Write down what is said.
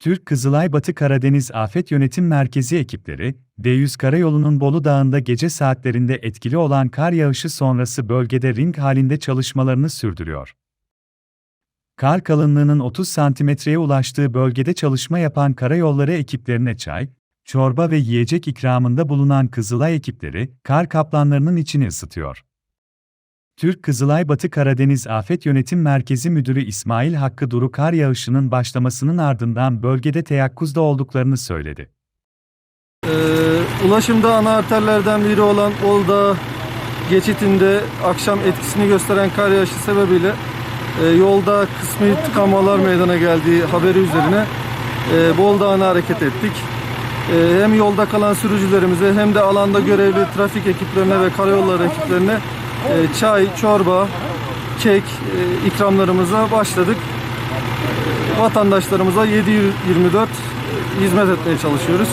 Türk Kızılay Batı Karadeniz Afet Yönetim Merkezi ekipleri, D100 Karayolu'nun Bolu Dağı'nda gece saatlerinde etkili olan kar yağışı sonrası bölgede ring halinde çalışmalarını sürdürüyor. Kar kalınlığının 30 santimetreye ulaştığı bölgede çalışma yapan karayolları ekiplerine çay, çorba ve yiyecek ikramında bulunan Kızılay ekipleri, kar kaplanlarının içini ısıtıyor. Türk Kızılay Batı Karadeniz Afet Yönetim Merkezi Müdürü İsmail Hakkı Duru kar yağışının başlamasının ardından bölgede teyakkuzda olduklarını söyledi. Ee, ulaşımda ana arterlerden biri olan Olda geçitinde akşam etkisini gösteren kar yağışı sebebiyle e, yolda kısmi tıkanmalar meydana geldiği haberi üzerine e, Bol hareket ettik. E, hem yolda kalan sürücülerimize hem de alanda görevli trafik ekiplerine ve karayolları ekiplerine e, çay, çorba, kek e, ikramlarımıza başladık. Vatandaşlarımıza 7-24 hizmet etmeye çalışıyoruz.